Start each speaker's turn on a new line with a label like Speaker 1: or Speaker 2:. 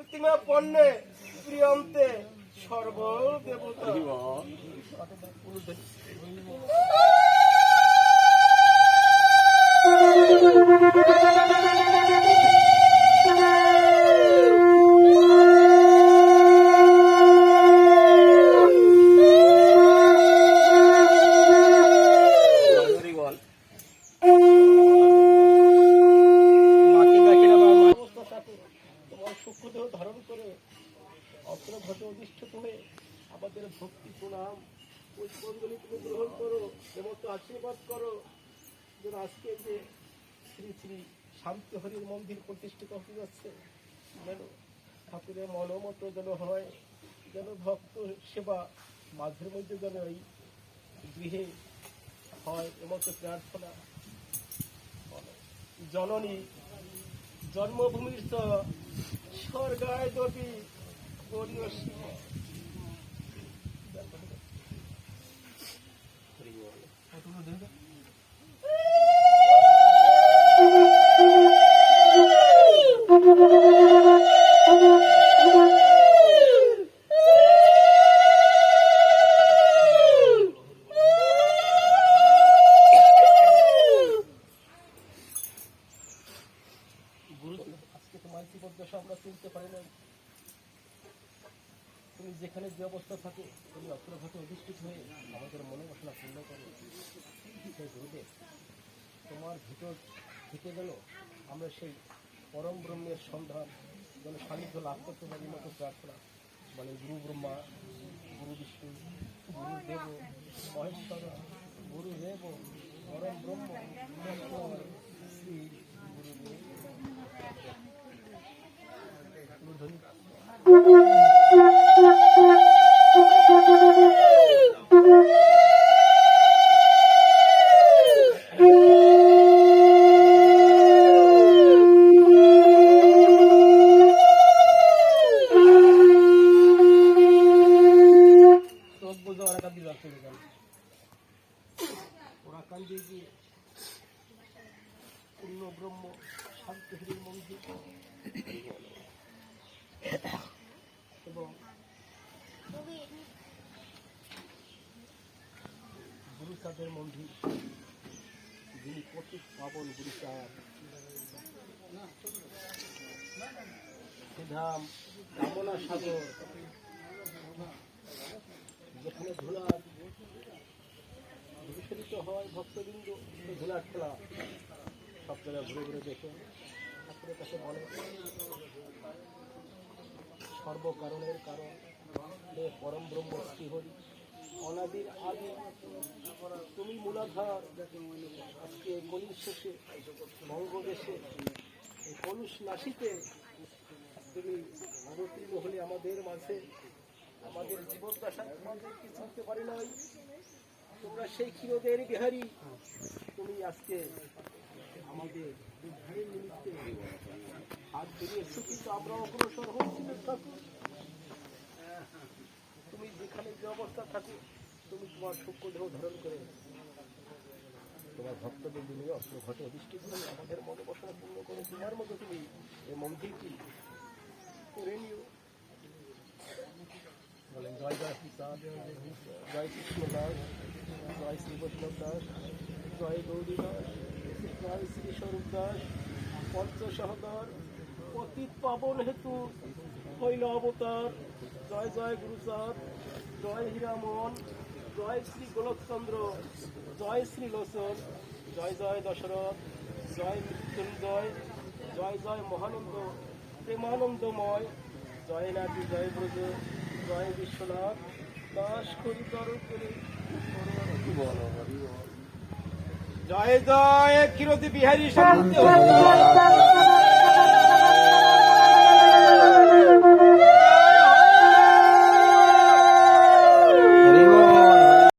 Speaker 1: প্রতিমা পণ্যে প্রিয়ন্তে সর্বদেবতা। প্রণাম। পুষ্পাঞ্জলি তুমি গ্রহণ করো দেবত্ব আশীর্বাদ করো। যেন আজকে যে শ্রী শ্রী শান্তি হরির মন্দির প্রতিষ্ঠিত হতে যাচ্ছে, যেন ঠাকুরের মনোমত যেন হয়, যেন ভক্ত সেবা মাঝের মধ্যে যেন এই গৃহে হয় এমতো প্রার্থনা। জননী, জন্মভূমির স্বর্গায় যদি গরিয়সী আজকে তোমার জীবদ্দশা আমরা তুলতে পারি না তুমি যেখানে যে অবস্থা থাকো, তুমি অস্ত্রঘাতে অধিষ্ঠিত হয়ে আমাদের মনে বাসনা পূর্ণ করো। সেই গুরুদেব, তোমার ভিতর থেকে গেল আমরা সেই পরম ব্রহ্মের সন্ধান যেন সান্নিধ্য লাভ করতে পারি মতো প্রার্থনা। মানে গুরু ব্রহ্মা, গুরু বিষ্ণু, গুরু দেব, মহেশ্বর, গুরু দেব, পরম ব্রহ্ম শ্রী পূর্ণ ব্রহ্ম শান্তি হরির মন্দির এবং গুরুচাঁদের মন্দির যিনি পতিত পাবন গুরুচাঁদ সিধাম কামনা সাগর, যেখানে ধুলা হয় ভক্তবৃন্দ ধুলার খেলা। সব জায়গায় ঘুরে ঘুরে দেখে। ঠাকুরের কাছে বলে, সর্বকারণের কারণ হে পরম ব্রহ্ম শ্রীহরি অনাদির আদি, তুমি মূলাধার, আজকে কলির শেষে, বঙ্গদেশে, এই কলুষ নাসিতে তুমি অবতীর্ণ হলে আমাদের মাঝে, আমাদের জীবদ্দশা তোমাদের কি চিনতে পারি নাই? তোমরা সেই ক্ষীরদের বিহারী, তুমি আজকে আমাদের উদ্ধারের নিমিত্তে হাত বেরিয়ে সুখিত আমরা অগ্রসর হচ্ছি ঠাকুর। তুমি যেখানে যে অবস্থা থাকো, তুমি তোমার সূক্ষ্ম দেহ ধারণ করে তোমার ভক্তদের নিয়ে অস্ত্র ঘটে অধিষ্ঠিত হয়ে আমাদের মনে বসনা পূর্ণ করে তোমার মতো তুমি এই মন্দিরটি করে নিও। বলেন, জয় জয় প্রসাদ জয় কৃষ্ণ দাস জয় শ্রী বৈষ্ণব দাস, জয় গৌরী দাস জয় শ্রী স্বরূপ দাস পঞ্চসহদর পতিত পাবন হেতু হইল অবতার জয় জয় গুরুচাঁদ জয় হীরামন জয় শ্রী গোলকচন্দ্র জয় শ্রী লোচন জয় জয় দশরথ জয় মৃত্যুঞ্জয় জয় জয় মহানন্দ প্রেমানন্দময় জয় নাটি জয় ব্রজ জয় বিশ্বনাথ দাস করি তর করে জয় জয় কিরতি বিহারী সম্পূর্ণ